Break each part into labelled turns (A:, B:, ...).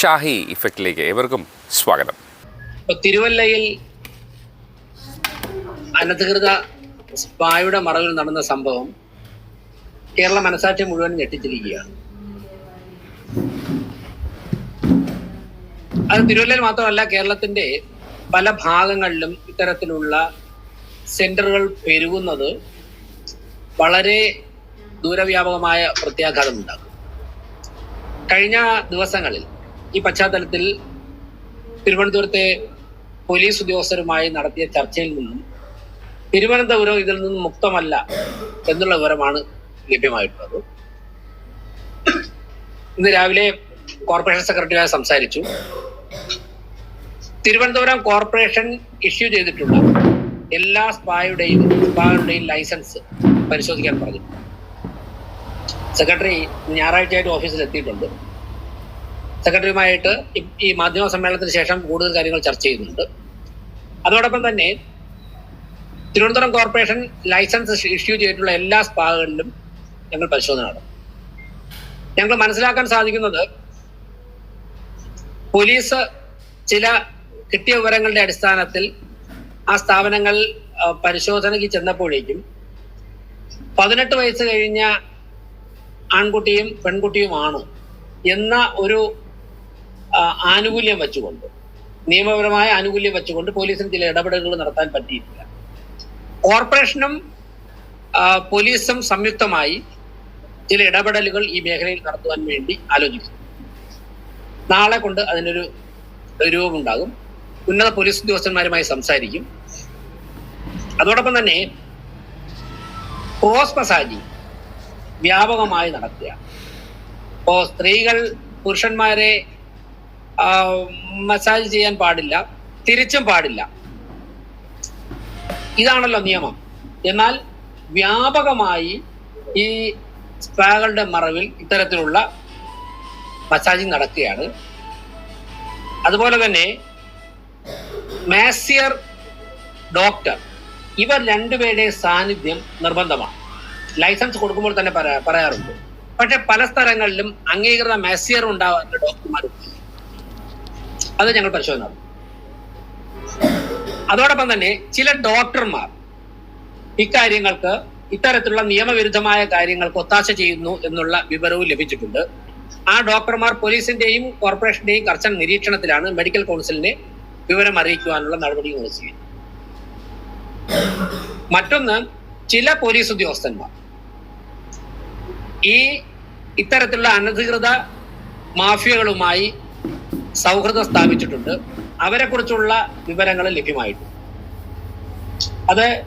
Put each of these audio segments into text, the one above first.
A: ഷാഹി ഇഫക്റ്റിലേക്ക് ഏവർക്കും സ്വാഗതം.
B: തിരുവല്ലയിൽ അനധികൃത സ്പായുടെ മറവിൽ നടന്ന സംഭവം കേരള മനസാറ്റം മുഴുവൻ ഞെട്ടിച്ചിരിക്കുകയാണ്. അത് തിരുവല്ലയിൽ മാത്രമല്ല കേരളത്തിന്റെ പല ഭാഗങ്ങളിലും ഇത്തരത്തിലുള്ള സെന്ററുകൾ പെരുകുന്നത് വളരെ ദൂരവ്യാപകമായ പ്രത്യാഘാതം ഉണ്ടാക്കും കഴിഞ്ഞ ദിവസങ്ങളിൽ ഈ പശ്ചാത്തലത്തിൽ തിരുവനന്തപുരത്തെ പോലീസ് ഉദ്യോഗസ്ഥരുമായി നടത്തിയ ചർച്ചയിൽ നിന്നും തിരുവനന്തപുരം ഇതിൽ നിന്നും മുക്തമല്ല എന്നുള്ള വിവരമാണ് ലഭ്യമായിട്ടുള്ളത്. ഇന്ന് രാവിലെ കോർപ്പറേഷൻ സെക്രട്ടറിയായി സംസാരിച്ചു. തിരുവനന്തപുരം കോർപ്പറേഷൻ ഇഷ്യൂ ചെയ്തിട്ടുള്ള എല്ലാ സ്പായുടെയും സ്പായുടെയും ലൈസൻസ് പരിശോധിക്കാൻ പറഞ്ഞു സെക്രട്ടറി ഞായറാഴ്ചയായിട്ട് ഓഫീസിൽ എത്തിയിട്ടുണ്ട് സെക്രട്ടറിയുമായിട്ട് ഈ- മാധ്യമ സമ്മേളനത്തിന് ശേഷം കൂടുതൽ കാര്യങ്ങൾ ചർച്ച ചെയ്യുന്നുണ്ട്. അതോടൊപ്പം തന്നെ തിരുവനന്തപുരം കോർപ്പറേഷൻ ലൈസൻസ് ഇഷ്യൂ ചെയ്തിട്ടുള്ള എല്ലാ സ്പാകളിലും ഞങ്ങൾ പരിശോധന നടത്തും. ഞങ്ങൾ മനസ്സിലാക്കാൻ സാധിക്കുന്നത് പോലീസ് ചില കിട്ടിയ വിവരങ്ങളുടെ അടിസ്ഥാനത്തിൽ ആ സ്ഥാപനങ്ങൾ പരിശോധനയ്ക്ക് ചെന്നപ്പോഴേക്കും പതിനെട്ട് വയസ്സ് കഴിഞ്ഞ ആൺകുട്ടിയും പെൺകുട്ടിയുമാണ് എന്ന ഒരു ആനുകൂല്യം വെച്ചുകൊണ്ട് നിയമപരമായ ആനുകൂല്യം വെച്ചുകൊണ്ട് പോലീസിന് ചില ഇടപെടലുകൾ നടത്താൻ പറ്റിയിട്ടില്ല. കോർപ്പറേഷനും പോലീസും സംയുക്തമായി ചില ഇടപെടലുകൾ ഈ മേഖലയിൽ നടത്തുവാൻ വേണ്ടി ആലോചിക്കുന്നു. നാളെ കൊണ്ട് അതിനൊരു രൂപമുണ്ടാകും. ഉന്നത പോലീസ് ഉദ്യോഗസ്ഥന്മാരുമായി സംസാരിക്കും. അതോടൊപ്പം തന്നെ ക്രോസ് മസാജി വ്യാപകമായി നടക്കുക ഇപ്പോ സ്ത്രീകൾ പുരുഷന്മാരെ മസാജ് ചെയ്യാൻ പാടില്ല തിരിച്ചും പാടില്ല. ഇതാണല്ലോ നിയമം. എന്നാൽ വ്യാപകമായി ഈ സ്പാകളുടെ മറവിൽ ഇത്തരത്തിലുള്ള മസാജിങ് നടക്കുകയാണ്. അതുപോലെ തന്നെ മാസിയർ ഡോക്ടർ ഇവർ രണ്ടുപേരുടെ സാന്നിധ്യം നിർബന്ധമാണ്. ലൈസൻസ് കൊടുക്കുമ്പോൾ തന്നെ പറയാ- പറയാറുണ്ട്. പക്ഷെ പല സ്ഥലങ്ങളിലും അംഗീകൃത മാസിയർ ഉണ്ടാവാറുണ്ട് ഡോക്ടർമാരുണ്ട് അത് ഞങ്ങൾ പരിശോധന നടത്തും. അതോടൊപ്പം തന്നെ ചില ഡോക്ടർമാർ ഇക്കാര്യങ്ങൾക്ക് ഇത്തരത്തിലുള്ള നിയമവിരുദ്ധമായ കാര്യങ്ങൾക്ക് ഒത്താശ ചെയ്യുന്നു എന്നുള്ള വിവരവും ലഭിച്ചിട്ടുണ്ട്. ആ ഡോക്ടർമാർ പോലീസിന്റെയും കോർപ്പറേഷന്റെയും കർശന നിരീക്ഷണത്തിലാണ് മെഡിക്കൽ കൗൺസിലിനെ വിവരം അറിയിക്കുവാനുള്ള നടപടി ചെയ്യുന്നത് മറ്റൊന്ന് ചില പോലീസ് ഉദ്യോഗസ്ഥന്മാർ. ഈ ഇത്തരത്തിലുള്ള അനധികൃത മാഫിയകളുമായി സൗഹൃദം സ്ഥാപിച്ചിട്ടുണ്ട്. അവരെ കുറിച്ചുള്ള വിവരങ്ങൾ ലഭ്യമായിട്ടുണ്ട്. അത്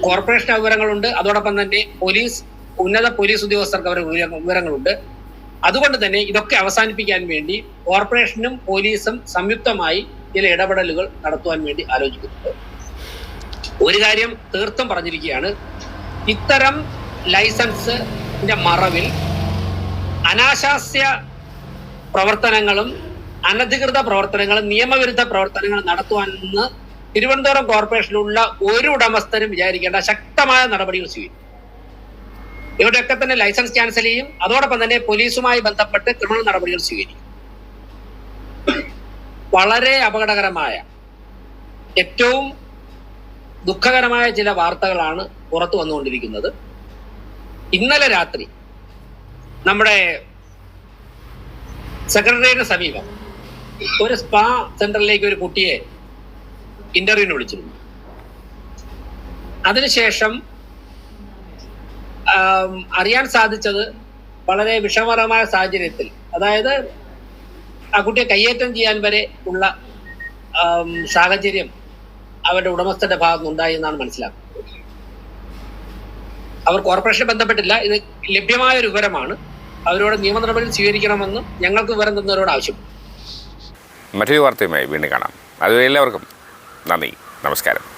B: കോർപ്പറേഷൻ വിവരങ്ങളുണ്ട്. അതോടൊപ്പം തന്നെ പോലീസ് ഉന്നത പോലീസ് ഉദ്യോഗസ്ഥർക്ക് അവരുടെ വിവരങ്ങളുണ്ട്. അതുകൊണ്ട് തന്നെ ഇതൊക്കെ അവസാനിപ്പിക്കാൻ വേണ്ടി കോർപ്പറേഷനും പോലീസും സംയുക്തമായി ചില ഇടപെടലുകൾ നടത്തുവാൻ വേണ്ടി ആലോചിക്കുന്നുണ്ട്. ഒരു കാര്യം തീർത്തും പറഞ്ഞിരിക്കുകയാണ്. ഇത്തരം ലൈസൻസിന്റെ മറവിൽ അനാശാസ്യ പ്രവർത്തനങ്ങളും അനധികൃത പ്രവർത്തനങ്ങൾ നിയമവിരുദ്ധ പ്രവർത്തനങ്ങളും നടത്തുവാനെന്ന് തിരുവനന്തപുരം കോർപ്പറേഷനിലുള്ള ഒരു ഉടമസ്ഥരും വിചാരിക്കേണ്ട ശക്തമായ നടപടികൾ സ്വീകരിക്കും. ഇവരുടെയൊക്കെ തന്നെ ലൈസൻസ് ക്യാൻസൽ ചെയ്യും. അതോടൊപ്പം തന്നെ പോലീസുമായി ബന്ധപ്പെട്ട് ക്രിമിനൽ നടപടികൾ സ്വീകരിക്കും. വളരെ അപകടകരമായ ഏറ്റവും ദുഃഖകരമായ ചില വാർത്തകളാണ് പുറത്തു വന്നുകൊണ്ടിരിക്കുന്നത്. ഇന്നലെ രാത്രി നമ്മുടെ സെക്രട്ടേറിയറ്റിന് സമീപം ഒരു സ്പാ സെന്ററിലേക്ക് ഒരു കുട്ടിയെ ഇന്റർവ്യൂവിന് വിളിച്ചിരുന്നു. അതിനുശേഷം അറിയാൻ സാധിച്ചത് വളരെ വിഷമകരമായ സാഹചര്യത്തിൽ. അതായത് ആ കുട്ടിയെ കയ്യേറ്റം ചെയ്യാൻ വരെ ഉള്ള സാഹചര്യം അവരുടെ ഉടമസ്ഥന്റെ ഭാഗത്ത് ഉണ്ടായി എന്നാണ് മനസ്സിലാക്കുന്നത്. അവർ കോർപ്പറേഷൻ ബന്ധപ്പെട്ടില്ല. ഇത് ലഭ്യമായ ഒരു വിവരമാണ്. അവരോട് നിയമ നടപടി സ്വീകരിക്കണമെന്ന് ഞങ്ങൾക്ക് വിവരം തന്നവരോട് ആവശ്യപ്പെട്ടു.
A: മറ്റൊരു വാർത്തയുമായി വീണ്ടും കാണാം. അതുവരെ എല്ലാവർക്കും നന്ദി. നമസ്കാരം.